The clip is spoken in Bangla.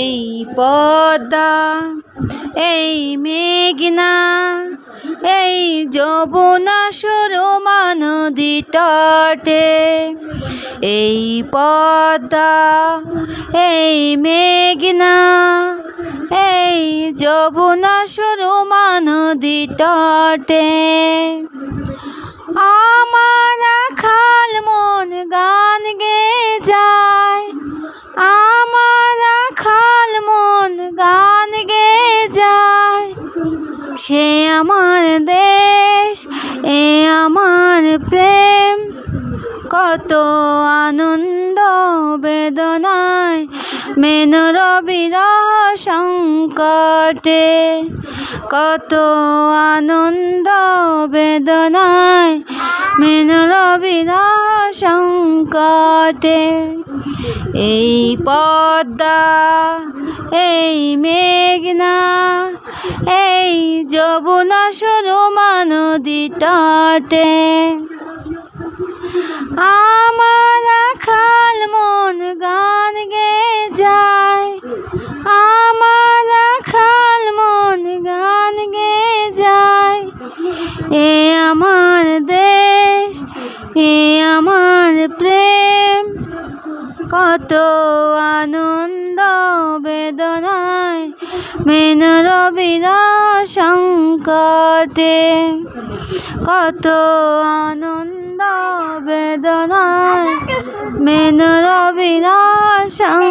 এই পদ্মা, এই মেঘনা, এই যমুনা সুরমা নদী তটে। এই পদ্মা, এই মেঘনা, এই যমুনা সুরমা নদী তটে। আমার দেশ, এ আমার প্রেম। কত আনন্দ, বেদনায় মেনর বিরহ সংকটে। কত আনন্দ, বেদনায় মেনর বিরহ সংকটে। এই পদ্মা, এই মেঘনা এই যমুনা সুরমা নদী তটে আমার খাল মন গান গে যায়। আমার খাল মন গান গে যায়। এ আমার দেশ, এ আমার প্রেম, কত আনন্দ মেনর বিরহ সংকটে কত আনন্দ বেদনায়। মেন সংকটে